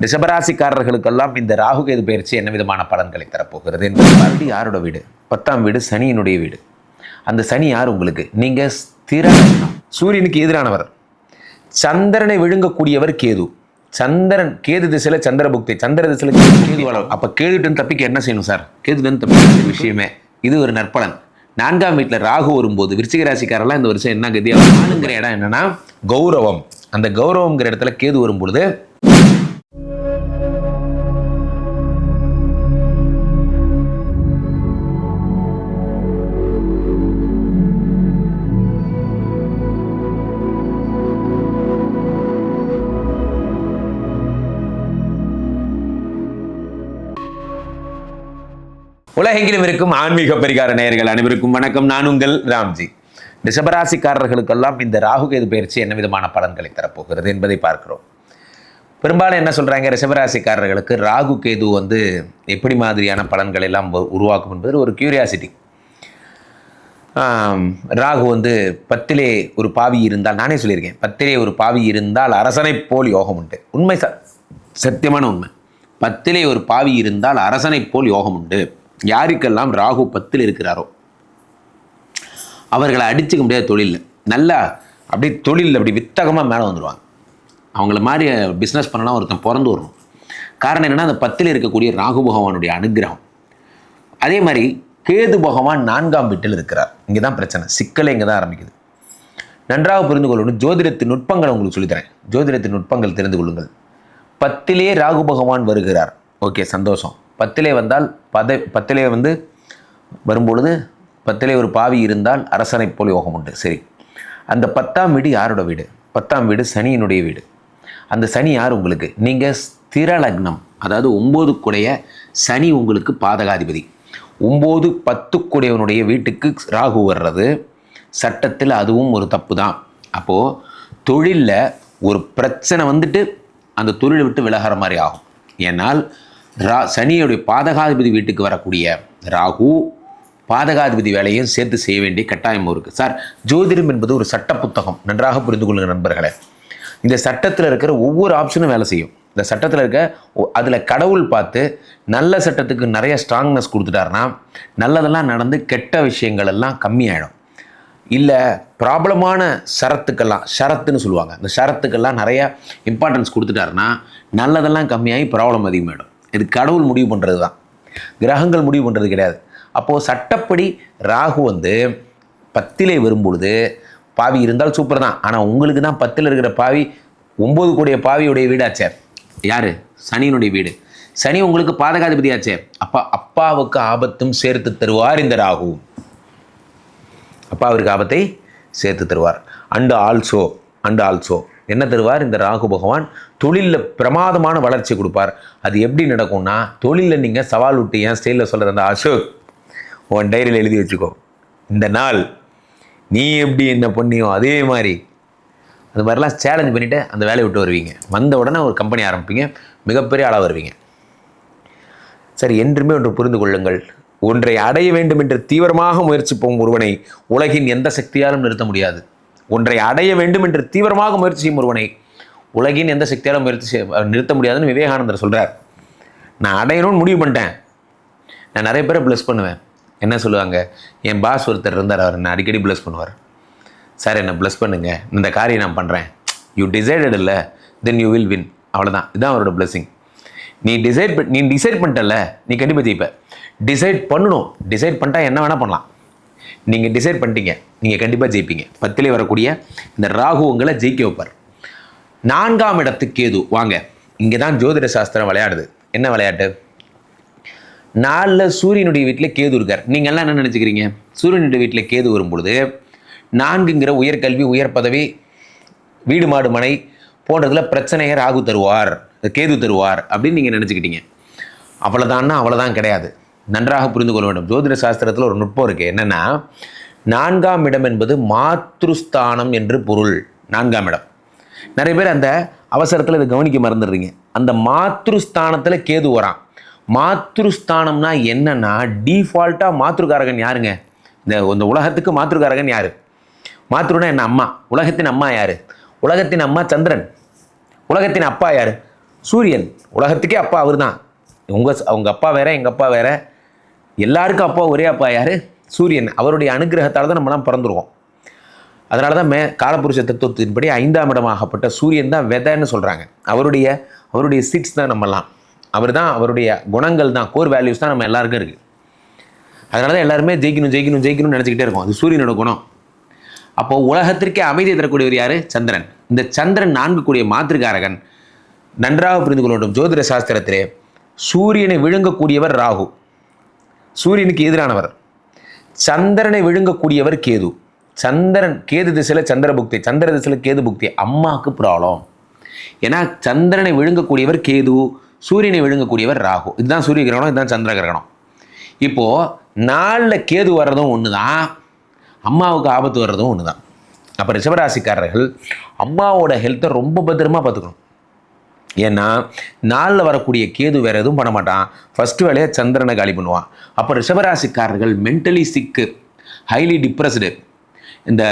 ரிஷபராசிக்காரர்களுக்கெல்லாம் இந்த ராகு கேது பயிற்சி என்ன விதமான பலன்களை தரப்போகிறது என்பது மறுபடி யாரோட வீடு? பத்தாம் வீடு சனியினுடைய வீடு. அந்த சனி யார் உங்களுக்கு? நீங்க ஸ்திர. சூரியனுக்கு எதிரானவர். சந்திரனை விழுங்கக்கூடியவர் கேது. சந்திரன் கேது திசையில சந்திரபுக்தி சந்திர திசையில கேது வளரும் அப்ப கேதுட்டு தப்பிக்க என்ன செய்யணும் சார்? கேதுட்டு தப்பிக்க விஷயமே. இது ஒரு நற்பலன். நான்காம் வீட்டில் ராகு வரும்போது விருச்சிக ராசிக்காரெல்லாம் இந்த வருஷம் என்ன கதியா? நாலுங்கிற இடம் என்னன்னா கௌரவம். அந்த கௌரவம்ங்கிற இடத்துல கேது வரும்பொழுது உலகெங்கிலும் இருக்கும் ஆன்மீக பரிகார நேயர்கள் அனைவருக்கும் வணக்கம். நான் உங்கள் ராம்ஜி. ரிஷபராசிக்காரர்களுக்கெல்லாம் இந்த ராகு கேது பயிற்சி என்ன விதமான பலன்களை தரப்போகிறது என்பதை பார்க்கிறோம். பெரும்பாலும் என்ன சொல்கிறாங்க ரிஷபராசிக்காரர்களுக்கு ராகு கேது வந்து எப்படி மாதிரியான பலன்கள் எல்லாம் உருவாக்கும் என்பது ஒரு கியூரியாசிட்டி ராகு வந்து பத்திலே ஒரு பாவி இருந்தால் நானே சொல்லியிருக்கேன் பத்திலே ஒரு பாவி இருந்தால் அரசனைப் போல் யோகம் உண்டு. உண்மை ச சத்தியமான உண்மை. பத்திலே ஒரு பாவி இருந்தால் அரசனைப் போல் யோகம் உண்டு. யாருக்கெல்லாம் ராகு பத்தில் இருக்கிறாரோ அவர்களை அடிச்சுக்க முடியாத தொழிலில் நல்லா அப்படியே தொழிலில் அப்படி வித்தகமாக மேலே வந்துடுவாங்க அவங்கள மாதிரி பிஸ்னஸ் பண்ணலாம் ஒருத்தன் பிறந்து வரணும். காரணம் என்னென்னா அந்த பத்தில் இருக்கக்கூடிய ராகு பகவானுடைய அனுகிரகம். அதே மாதிரி கேது பகவான் நான்காம் வீட்டில் இருக்கிறார். இங்கே தான் பிரச்சனை. சிக்கலே இங்கே தான் ஆரம்பிக்குது. நன்றாக புரிந்து கொள்ளணும். ஜோதிடத்தின் நுட்பங்களை உங்களுக்கு சொல்லித்தரேன். ஜோதிடத்தின் நுட்பங்கள் தெரிந்து கொள்ளுங்கள். பத்திலே ராகு பகவான் வருகிறார். ஓகே சந்தோஷம். பத்திலே வந்தால் பத பத்திலே வந்து வரும்பொழுது பத்திலே ஒரு பாவி இருந்தால் அரசனைப் போல் யோகம் உண்டு. சரி. அந்த பத்தாம் வீடு யாரோட வீடு? பத்தாம் வீடு சனியினுடைய வீடு. அந்த சனி யார் உங்களுக்கு? நீங்கள் ஸ்திர லக்னம் அதாவது ஒம்போதுக்குடைய சனி உங்களுக்கு பாதகாதிபதி. ஒம்பது பத்துக்குடையவனுடைய வீட்டுக்கு ராகு வர்றது சட்டத்தில் அதுவும் ஒரு தப்பு தான் அப்போது தொழிலில் ஒரு பிரச்சனை வந்துட்டு அந்த தொழிலை விட்டு விலகிற மாதிரி ஆகும். ஏன்னால் ரா சனியுடைய பாதகாதிபதி வீட்டுக்கு வரக்கூடிய ராகு பாதகாதிபதி வேலையும் சேர்த்து செய்ய வேண்டிய கட்டாயம் இருக்குது சார் ஜோதிடம் என்பது ஒரு சட்ட புத்தகம். நன்றாக புரிந்து கொள்ளுங்க நண்பர்களே. இந்த சட்டத்தில் இருக்கிற ஒவ்வொரு ஆப்ஷனும் வேலை செய்யும். இந்த சட்டத்தில் இருக்க அதில் கடவுள் பார்த்து நல்ல சட்டத்துக்கு நிறைய ஸ்ட்ராங்னஸ் கொடுத்துட்டாருன்னா நல்லதெல்லாம் நடந்து கெட்ட விஷயங்கள் எல்லாம் கம்மியாயிடும். இல்லை ப்ராப்ளமான ஷரத்துக்கெல்லாம் ஷரத்துன்னு சொல்லுவாங்க. இந்த ஷரத்துக்கெல்லாம் நிறைய இம்பார்ட்டன்ஸ் கொடுத்துட்டாருன்னா நல்லதெல்லாம் கம்மியாகி ப்ராப்ளம் அதிகமாகிடும் இது கடவுள் முடிவு பண்ணுறது தான் கிரகங்கள் முடிவு பண்ணுறது கிடையாது. அப்போது சட்டப்படி ராகு வந்து பத்திலே வரும்பொழுது பாவி இருந்தால் சூப்பர் தான் ஆனால் உங்களுக்கு தான் பத்தில் இருக்கிற பாவி ஒம்பது கூடிய பாவியுடைய வீடாச்சே யார்? சனியினுடைய வீடு. சனி உங்களுக்கு பாதகாதிபதியாச்சே அப்பா அப்பாவுக்கு ஆபத்தும் சேர்த்து தருவார் இந்த ராகு. அப்பாவிற்கு ஆபத்தை சேர்த்து தருவார். அண்டு ஆல்சோ அண்டு ஆல்சோ என்ன தருவார்? இந்த ராகு பகவான் தொழிலில் பிரமாதமான வளர்ச்சி கொடுப்பார். அது எப்படி நடக்கும்னா தொழிலில் நீங்கள் சவால் விட்டு ஏன் ஸ்டைலில் சொல்கிற அந்த அசோக்? உன் டைரியில் எழுதி வச்சுக்கோ. இந்த நாள் நீ எப்படி என்ன பண்ணியோ அதே மாதிரி. அது மாதிரிலாம் சேலஞ்ச் பண்ணிவிட்டு அந்த வேலையை விட்டு வருவீங்க. வந்த உடனே ஒரு கம்பெனி ஆரம்பிப்பீங்க. மிகப்பெரிய ஆளாக வருவீங்க. சரி என்றுமே ஒன்று புரிந்து கொள்ளுங்கள். ஒன்றை அடைய வேண்டும் என்று தீவிரமாக முயற்சிப்போம் ஒருவனை. உலகின் எந்த சக்தியாலும் நிறுத்த முடியாது. ஒன்றை அடைய வேண்டும் என்று தீவிரமாக முயற்சி செய்யும் ஒருவனை உலகின் எந்த சக்தியாலும் முயற்சி செய்ய நிறுத்த முடியாதுன்னு விவேகானந்தர் சொல்கிறார் நான் அடையணும்னு முடிவு பண்ணிட்டேன். நான் நிறைய பேரை ப்ளஸ் பண்ணுவேன். என்ன சொல்லுவாங்க? என் பாஸ் ஒருத்தர் இருந்தார் அவர் என்ன அடிக்கடி ப்ளஸ் பண்ணுவார். சார் என்னை ப்ளஸ் பண்ணுங்கள் இந்த காரியம் நான் பண்ணுறேன் யூ டிசைடட் இல்லை. தென் யூ வில் வின் அவ்வளோதான் இதுதான் அவரோட ப்ளஸ்ஸிங் நீ டிசைட் நீ டிசைட் பண்ணிட்டல நீ கண்டிப்பாக ஜெயிப்ப. டிசைட் பண்ணணும். டிசைட் பண்ணிட்டா என்ன வேணால் பண்ணலாம். நீங்கள் டிசைட் பண்ணிட்டீங்க. நீங்கள் கண்டிப்பாக ஜெயிப்பீங்க. பத்திலே வரக்கூடிய இந்த ராகு உங்களை ஜெயிக்க வைப்பார். நான்காம் இடத்துக்கு கேது. வாங்க. இங்கே தான் ஜோதிட சாஸ்திரம் விளையாடுது. என்ன விளையாட்டு? நாலில் சூரியனுடைய வீட்டில் கேது இருக்கார். நீங்கள்லாம் எல்லாம் என்ன நினச்சிக்கிறீங்க? சூரியனுடைய வீட்டில் கேது வரும்பொழுது நான்குங்கிற உயர்கல்வி உயர் பதவி வீடு மாடு மனை போன்றதில் பிரச்சனையை ராகு தருவார். கேது தருவார் அப்படின்னு நீங்கள் நினச்சிக்கிட்டீங்க. அவ்வளோதான்னா அவ்வளோதான் கிடையாது. நன்றாக புரிந்து கொள்ள வேண்டும். ஜோதிட சாஸ்திரத்தில் ஒரு நுட்பம் இருக்குது என்னென்னா நான்காம் இடம் என்பது மாத்ருஸ்தானம் என்று பொருள். நான்காம் இடம். நிறைய பேர் அந்த அவசரத்தில் இதை கவனிக்க மறந்துடுறீங்க. அந்த மாத்ருஸ்தானத்தில் கேது வரான். மாத்ருஸ்தானம்னா என்னன்னா டீஃபால்ட்டாக மாத்ருகாரகன் யாருங்க? இந்த இந்த உலகத்துக்கு மாத்ருகாரகன் யார்? மாத்ருனா என்ன? அம்மா. உலகத்தின் அம்மா யார்? உலகத்தின் அம்மா சந்திரன். உலகத்தின் அப்பா யார்? சூரியன். உலகத்துக்கே அப்பா அவர் தான் உங்கள் அவங்க அப்பா வேற எங்கள் அப்பா வேற. எல்லாருக்கும் அப்பா ஒரே அப்பா யார்? சூரியன். அவருடைய அனுகிரகத்தால் தான் நம்மலாம் பிறந்துருவோம். அதனால தான் மே காலபுருஷ தத்துவத்தின்படி ஐந்தாம் இடமாகப்பட்ட சூரியன் தான் விதைன்னு சொல்கிறாங்க அவருடைய அவருடைய சீட்ஸ் தான் நம்மலாம். அவர் தான் அவருடைய குணங்கள் தான் கோர் வேல்யூஸ் தான் நம்ம எல்லாருக்கும் இருக்குது அதனால தான் எல்லாருமே ஜெயிக்கணும் ஜெயிக்கணும் ஜெயிக்கணும்னு நினச்சிக்கிட்டே இருக்கும். அது சூரியனோட குணம். அப்போது உலகத்திற்கே அமைதி தரக்கூடியவர் யார்? சந்திரன். இந்த சந்திரன் நான்கு கூடிய மாத்திருக்காரகன் நன்றாக புரிந்து கொள்ளட்டும். ஜோதிட சாஸ்திரத்திலே சூரியனை விழுங்கக்கூடியவர் ராகு. சூரியனுக்கு எதிரானவர். சந்திரனை விழுங்கக்கூடியவர் கேது. சந்திரன் கேது திசையில் சந்திர புக்தி சந்திர திசையில் கேது புக்தி அம்மாவுக்கு ப்ராப்ளம். ஏன்னா சந்திரனை விழுங்கக்கூடியவர் கேது சூரியனை விழுங்கக்கூடியவர் ராகு. இதுதான் சூரிய கிரகணம் இதுதான் சந்திர கிரகணம். இப்போது நாளில் கேது வர்றதும் ஒன்று தான் அம்மாவுக்கு ஆபத்து வர்றதும் ஒன்று தான் அப்போ ரிஷபராசிக்காரர்கள் அம்மாவோட ஹெல்த்தை ரொம்ப பத்திரமா பார்த்துக்கணும். ஏன்னா நாளில் வரக்கூடிய கேது வேறு எதுவும் பண்ண மாட்டான். ஃபஸ்ட்டு வேலையை சந்திரனை காலி பண்ணுவான். அப்போ ரிஷபராசிக்காரர்கள் மென்டலி சிக்கு ஹைலி டிப்ரெஸ்டு இந்த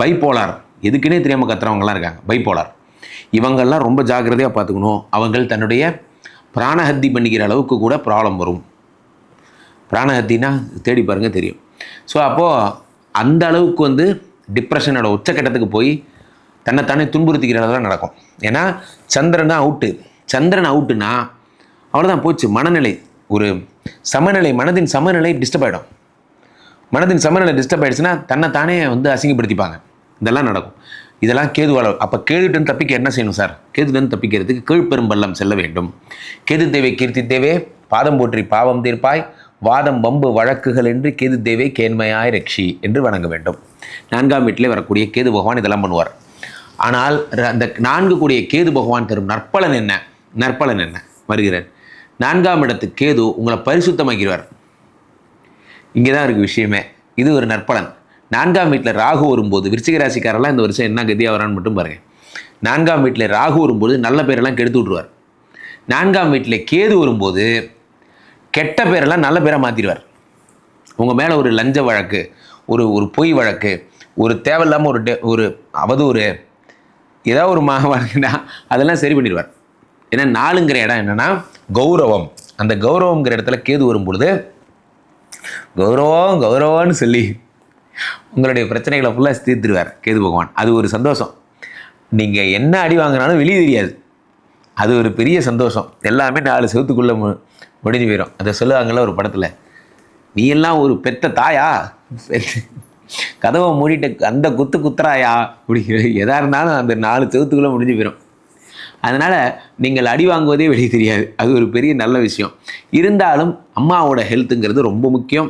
பைபோலார் எதுக்குன்னே தெரியாமல் கத்துறவங்கலாம் இருக்காங்க. பைபோலார் இவங்கள்லாம் ரொம்ப ஜாக்கிரதையாக பார்த்துக்கணும். அவங்கள் தன்னுடைய பிராணஹத்தி பண்ணிக்கிற அளவுக்கு கூட ப்ராப்ளம் வரும். பிராணஹத்தினா தேடி பாருங்கள் தெரியும். ஸோ அப்போது அந்த அளவுக்கு வந்து டிப்ரெஷனோட உச்சக்கட்டத்துக்கு போய் தன்னைத்தானே துன்புறுத்திக்கிறதெல்லாம் நடக்கும். ஏன்னா சந்திரன் தான் அவுட்டு சந்திரன் அவுட்டுனா அவ்வளோதான் போச்சு. மனநிலை ஒரு சமநிலை மனதின் சமநிலை டிஸ்டர்ப் ஆகிடும் மனதின் சமநிலை டிஸ்டர்ப் ஆயிடுச்சுன்னா தன்னை தானே வந்து அசிங்கப்படுத்திப்பாங்க. இதெல்லாம் நடக்கும். இதெல்லாம் கேது அப்போ கேதுடன் தப்பிக்க என்ன செய்யணும் சார்? கேதுடன் தப்பிக்கிறதுக்கு கீழ்ப்பெரும்பள்ளம் செல்ல வேண்டும். கேது தேவை கீர்த்தி தேவே பாதம் போற்றி பாவம் தீர்ப்பாய் வாதம் வம்பு வழக்குகள் என்று கேது தேவை கேண்மையாய் ரக்ஷி என்று வணங்க வேண்டும். நான்காம் வீட்டிலே வரக்கூடிய கேது பகவான் இதெல்லாம் பண்ணுவார். ஆனால் அந்த நான்கு கூடிய கேது பகவான் தரும் நற்பலன் என்ன? நற்பலன் என்ன? வருகிறார். நான்காம் இடத்து கேது உங்களை பரிசுத்தமாக்கிறார் இங்கே தான் இருக்குது விஷயமே. இது ஒரு நற்பலன். நான்காம் வீட்டில் ராகு வரும்போது விருச்சிக ராசிக்காரெல்லாம் இந்த வருஷம் என்ன கதியாக வரான்னு மட்டும் பாருங்கள் நான்காம் வீட்டில் ராகு வரும்போது நல்ல பேரெல்லாம் கெடுத்து விட்ருவார் நான்காம் வீட்டில் கேது வரும்போது கெட்ட பேரெல்லாம் நல்ல பேரை மாற்றிடுவார் உங்கள் மேலே ஒரு லஞ்ச வழக்கு ஒரு ஒரு பொய் வழக்கு ஒரு தேவையில்லாமல் ஒரு டெ- ஒரு அவதூறு ஏதாவது ஒரு மா அதெல்லாம் சரி பண்ணிடுவார். ஏன்னா நாலுங்கிற இடம் என்னென்னா கௌரவம். அந்த கௌரவங்கிற இடத்துல கேது வரும்பொழுது கௌரவம் கௌரவம்னு சொல்லி உங்களுடைய பிரச்சனைகளை ஃபுல்லாக தீர்த்துருவார் கேது பகவான். அது ஒரு சந்தோஷம். நீங்கள் என்ன அடி வாங்கினாலும் வெளியே தெரியாது. அது ஒரு பெரிய சந்தோஷம். எல்லாமே நாலு செவத்துக்குள்ளே மு முடிஞ்சு போயிடும் அதை சொல்லுவாங்கள்ல ஒரு படத்தில் நீ எல்லாம் ஒரு பெத்த தாயா? கதவை மூடிட்டு அந்த குத்து குத்துறாயா? அப்படிங்கிற எதாக இருந்தாலும் அந்த நாலு செவத்துக்குள்ளே முடிஞ்சு போயிடும் அதனால் நீங்கள் அடி வாங்குவதே வெளியே தெரியாது. அது ஒரு பெரிய நல்ல விஷயம். இருந்தாலும் அம்மாவோட ஹெல்த்துங்கிறது ரொம்ப முக்கியம்.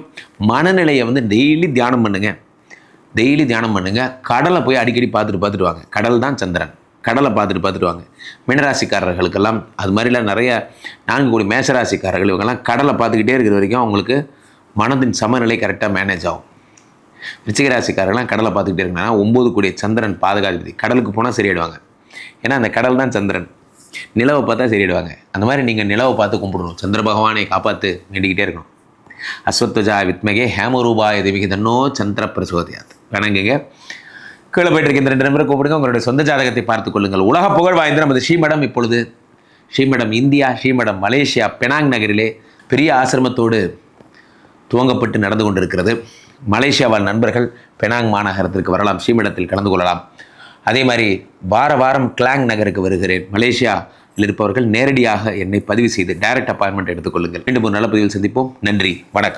மனநிலையை வந்து டெய்லி தியானம் பண்ணுங்கள் டெய்லி தியானம் பண்ணுங்கள் கடலை போய் அடிக்கடி பார்த்துட்டு பார்த்துட்டு வாங்க. கடல் தான் சந்திரன். கடலை பார்த்துட்டு பார்த்துட்டு வாங்க. மினராசிக்காரர்களுக்கெல்லாம் அது மாதிரிலாம் நிறைய நான்கு கோடி மேசராசிக்காரர்கள் இவங்கெல்லாம் கடலை பார்த்துக்கிட்டே இருக்கிற வரைக்கும் அவங்களுக்கு மனதின் சமநிலை கரெக்டாக மேனேஜ் ஆகும். ரிச்சிகராசிக்காரர்கள்லாம் கடலை பார்த்துக்கிட்டே இருக்காங்கன்னா ஒம்பது கோடி சந்திரன் பாதுகாப்பு கடலுக்கு போனால் சரியாயிடுவாங்க. ஏன்னா அந்த கடல் தான் சந்திரன். நிலவை பார்த்தா சரியிடுவாங்க அந்த மாதிரி நீங்கள் நிலவை பார்த்து கும்பிடணும். சந்திர பகவானை காப்பாற்று வேண்டிக்கிட்டே இருக்கணும். அஸ்வத்வஜா வித்மகே ஹேமரூபா தேவிக்கு தன்னோ சந்திர பிரசோதியாத். வணங்குங்க. கீழே போயிட்டு இருக்க இந்த ரெண்டு நம்பரை கூப்பிடுங்க. உங்களுடைய சொந்த ஜாதகத்தை பார்த்துக் கொள்ளுங்கள். உலக புகழ் வாய்ந்த நமது ஸ்ரீமடம் இப்பொழுது. Srimatham India Srimatham Malaysia Penang நகரிலே பெரிய ஆசிரமத்தோடு துவங்கப்பட்டு நடந்து கொண்டிருக்கிறது. மலேசியா வாழ் நண்பர்கள் பெனாங் மாநகரத்திற்கு வரலாம் சீமிடத்தில் கலந்து கொள்ளலாம். அதே மாதிரி வார வாரம் கிளாங் நகருக்கு வருகிறேன். மலேசியாவில் இருப்பவர்கள் நேரடியாக என்னை பதிவு செய்து டைரக்ட் அப்பாயின்மெண்ட் எடுத்துக்கொள்ளுங்கள் மீண்டும் ஒரு நல்ல பதிவில் சந்திப்போம். நன்றி. வணக்கம்.